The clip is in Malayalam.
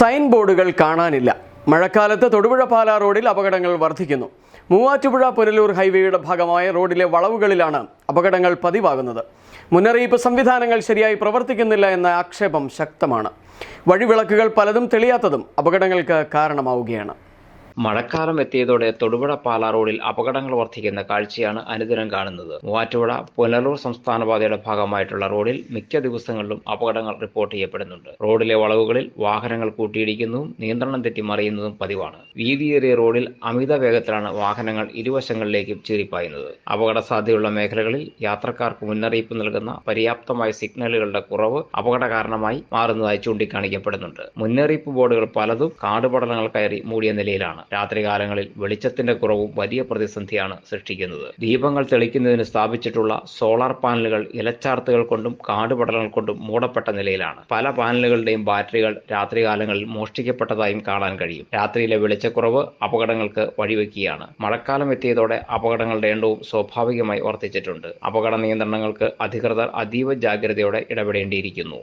സൈൻ ബോർഡുകൾ കാണാനില്ല. മഴക്കാലത്ത് തൊടുപുഴ പാലാ റോഡിൽ അപകടങ്ങൾ വർദ്ധിക്കുന്നു. മൂവാറ്റുപുഴ പുനലൂർ ഹൈവേയുടെ ഭാഗമായ റോഡിലെ വളവുകളിലാണ് അപകടങ്ങൾ പതിവാകുന്നത്. മുന്നറിയിപ്പ് സംവിധാനങ്ങൾ ശരിയായി പ്രവർത്തിക്കുന്നില്ല എന്ന ആക്ഷേപം ശക്തമാണ്. വഴിവിളക്കുകൾ പലതും തെളിയാത്തതും അപകടങ്ങൾക്ക് കാരണമാവുകയാണ്. മഴക്കാലം എത്തിയതോടെ തൊടുപുഴ പാലാ റോഡിൽ അപകടങ്ങൾ വർദ്ധിക്കുന്ന കാഴ്ചയാണ് അനുദിനം കാണുന്നത്. മൂവാറ്റുപുഴ പുനലൂർ സംസ്ഥാന പാതയുടെ ഭാഗമായിട്ടുള്ള റോഡിൽ മിക്ക ദിവസങ്ങളിലും അപകടങ്ങൾ റിപ്പോർട്ട് ചെയ്യപ്പെടുന്നുണ്ട്. റോഡിലെ വളവുകളിൽ വാഹനങ്ങൾ കൂട്ടിയിടിക്കുന്നതും നിയന്ത്രണം തെറ്റി മറിയുന്നതും പതിവാണ്. വീതിയേറിയ റോഡിൽ അമിത വേഗത്തിലാണ് വാഹനങ്ങൾ ഇരുവശങ്ങളിലേക്കും ചീറിപ്പായുന്നത്. അപകട സാധ്യതയുള്ള മേഖലകളിൽ യാത്രക്കാർക്ക് മുന്നറിയിപ്പ് നൽകുന്ന പര്യാപ്തമായ സിഗ്നലുകളുടെ കുറവ് അപകട കാരണമായി മാറുന്നതായി ചൂണ്ടിക്കാണിക്കപ്പെടുന്നുണ്ട്. മുന്നറിയിപ്പ് ബോർഡുകൾ പലതും കാടുപടലങ്ങൾ കയറി മൂടിയ നിലയിലാണ്. രാത്രികാലങ്ങളിൽ വെളിച്ചത്തിന്റെ കുറവും വലിയ പ്രതിസന്ധിയാണ് സൃഷ്ടിക്കുന്നത്. ദീപങ്ങൾ തെളിക്കുന്നതിന് സ്ഥാപിച്ചിട്ടുള്ള സോളാർ പാനലുകൾ ഇലച്ചാർത്തുകൾ കൊണ്ടും കാടുപടലങ്ങൾ കൊണ്ടും മൂടപ്പെട്ട നിലയിലാണ്. പല പാനലുകളുടെയും ബാറ്ററികൾ രാത്രികാലങ്ങളിൽ മോഷ്ടിക്കപ്പെട്ടതായും കാണാൻ കഴിയും. രാത്രിയിലെ വെളിച്ചക്കുറവ് അപകടങ്ങൾക്ക് വഴിവെക്കുകയാണ്. മഴക്കാലം എത്തിയതോടെ അപകടങ്ങളുടെ എണ്ണവും സ്വാഭാവികമായി വർദ്ധിച്ചിട്ടുണ്ട്. അപകട നിയന്ത്രണങ്ങൾക്ക് അധികൃതർ അതീവ ജാഗ്രതയോടെ ഇടപെടേണ്ടിയിരിക്കുന്നു.